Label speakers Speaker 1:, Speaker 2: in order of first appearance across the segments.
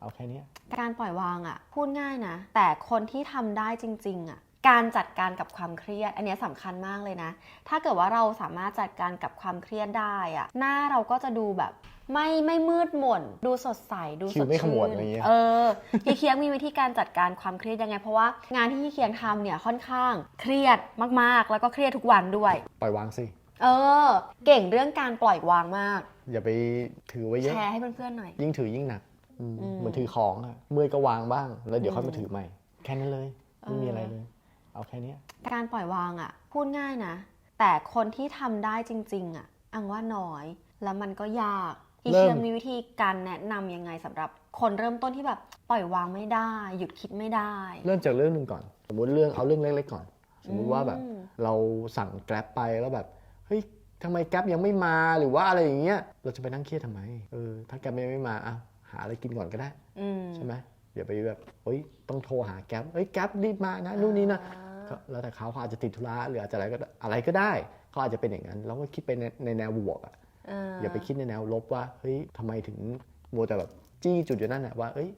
Speaker 1: เอาแค่เนี้ย
Speaker 2: การปล่อยวางอะพูดง่ายนะ แต่คนที่ทำได้จริง ๆอะการจัดการกับความเครียด อันเนี้ยสำคัญมากเลยนะ ถ้าเกิดว่าเราสามารถจัดการกับความเครียดได้อะหน้าเราก็จะดูแบบไม่ไม่มืดหม่น ดูสดใสดู
Speaker 1: คิ
Speaker 2: ส
Speaker 1: ว
Speaker 2: ด
Speaker 1: ไม่ขมว
Speaker 2: ชื่
Speaker 1: ดอะไรอย่างเงี้ย
Speaker 2: เออพี่เคียงมีวิธีการจัดการความเครียดยังไง เพราะว่างานที่พี่เคียงทำเนี่ยค่อนข้างเครียดมากๆ แล้วก็เครียดทุกวันด้วย
Speaker 1: ปล่อยวางสิ
Speaker 2: เออ เก่งเรื่องการปล่อยวางมาก
Speaker 1: อย่าไปถือไว้เยอะ
Speaker 2: แชร์ให้เพื่อนๆหน่อย
Speaker 1: ยิ่งถือยิ่งหนักอืม
Speaker 2: อืม
Speaker 1: เหมือนถือของอะเมื่อยก็วางบ้าง แล้วเดี๋ยวค่อย
Speaker 2: อื
Speaker 1: มามถือใหม่ แค่นั้นเลย ไม่มีอะไรเลย เอาแค่เนี้ย
Speaker 2: การปล่อยวางอะ่ะพูดง่ายนะ แต่คนที่ทำได้จริง ๆอะ่ะอังว่าน้อย แล้วมันก็ยากอี
Speaker 1: เริ่ม
Speaker 2: เชียงมีวิธีการแนะนำยังไงสำหรับคนเริ่มต้นที่แบบปล่อยวางไม่ได้ หยุดคิดไม่ได้
Speaker 1: เริ่มจากเรื่องหนึ่งก่อน สมมุติเรื่องเอาเรื่องเล็กๆก่อน สมมุติว่าแบบ
Speaker 2: อืม
Speaker 1: เราสั่งแกร็บไปแล้วแบบเฮ้ยทำไมแกร็บยังไม่มาหรือว่าอะไรอย่างเงี้ยเราจะไปนั่งเครียดทำไมเออถ้าแกร็บยังไม่มาอะ หาอะไรกินก่อนก็ได้
Speaker 2: อืม
Speaker 1: ใช่ไหมอย่าไปแบบเฮ้ยต้องโทรหาแกร็บเฮ้ยแกร็บรีบมานะนู่นนี่นะ
Speaker 2: อ่า
Speaker 1: ก็แล้วแต่เขาเขาอาจจะติดธุระหรืออาจจะอะไรก็ได้อะไรก็ได้เขาอาจจะเป็นอย่างนั้นเราก็คิดไปในในแนวบวกอะ
Speaker 2: เออ
Speaker 1: อย่าไปคิดในแนวลบว่าเฮ้ยทำไมถึงมัวแต่แบบจี้จุดอยู่นั่นแหละว่า เอ้ย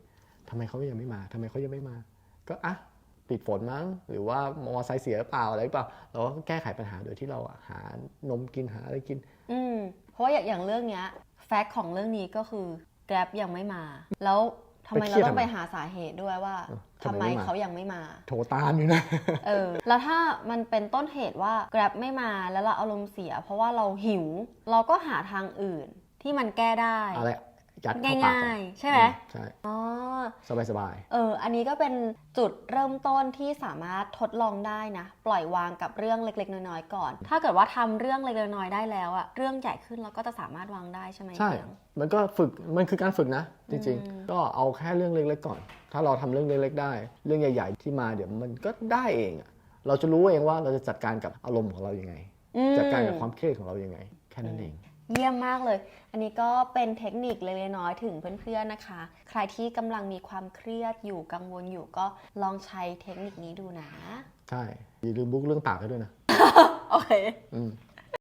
Speaker 1: ทำไมเขายังไม่มาทำไมเขายังไม่มา ก็อะติดฝนมั้ง หรือว่ามอไซค์เสียหรือเปล่าอะไรหรือเปล่าเราก็แก้ไขปัญหาโดยที่เราอะหานมกินหาอะไรกิน
Speaker 2: อืมเพราะว่าอย่างอย่างเรื่องเนี้ยแฟกต์ของเรื่องนี้ก็คือ แกร็บยังไม่มา แล้วทำไม
Speaker 1: ไปเค
Speaker 2: เรา
Speaker 1: รียด
Speaker 2: ต้องไป
Speaker 1: ทำไม
Speaker 2: หาสาเหตุด้วยว่า
Speaker 1: เออ
Speaker 2: ทำ
Speaker 1: ทำ
Speaker 2: ไม
Speaker 1: ไมไม่มา
Speaker 2: เขายังไม่มา
Speaker 1: โทรตามอยู่นะ
Speaker 2: เออ แล้วถ้ามันเป็นต้นเหตุว่า Grab ไม่มาแล้วเราอารมณ์เสีย เพราะว่าเราหิว เราก็หาทางอื่นที่มันแก้ได้
Speaker 1: อะไร ยัดเข้าปาก
Speaker 2: ง่ายๆ ใช่ไหม
Speaker 1: ใช่
Speaker 2: อ๋อ
Speaker 1: สบายสบาย
Speaker 2: เออ อันนี้ก็เป็นจุดเริ่มต้นที่สามารถทดลองได้นะ ปล่อยวางกับเรื่องเล็ก ๆ น้อย ๆ ก่อน ถ้าเกิดว่าทำเรื่องเล็กๆน้อยๆได้แล้วอะเรื่องใหญ่ขึ้นเราก็จะสามารถวางได้ใช่ไหม
Speaker 1: ใช่
Speaker 2: เพียง
Speaker 1: มันก็ฝึก มันคือการฝึกนะ จริง
Speaker 2: อืม
Speaker 1: ๆก็เอาแค่เรื่องเล็ก ๆ ก่อน ถ้าเราทำเรื่องเล็ก ๆ ได้ เรื่องใหญ่ ๆ ที่มาเดี๋ยวมันก็ได้เองอะเราจะรู้เองว่าเราจะจัดการกับอารมณ์ของเรายังไง
Speaker 2: อืม
Speaker 1: จัดการกับความเครียดของเรายังไง แค่นั้นเอง
Speaker 2: เยี่ยมมากเลย อันนี้ก็เป็นเทคนิคเล็กๆน้อยๆถึงเพื่อนๆนะคะ ใครที่กำลังมีความเครียดอยู่กังวลอยู่ก็ลองใช้เทคนิคนี้ดูนะ
Speaker 1: ใช่ อย่าลืมบุ๊กเรื่องปากให้ด้วยนะ
Speaker 2: โอเค
Speaker 1: อืม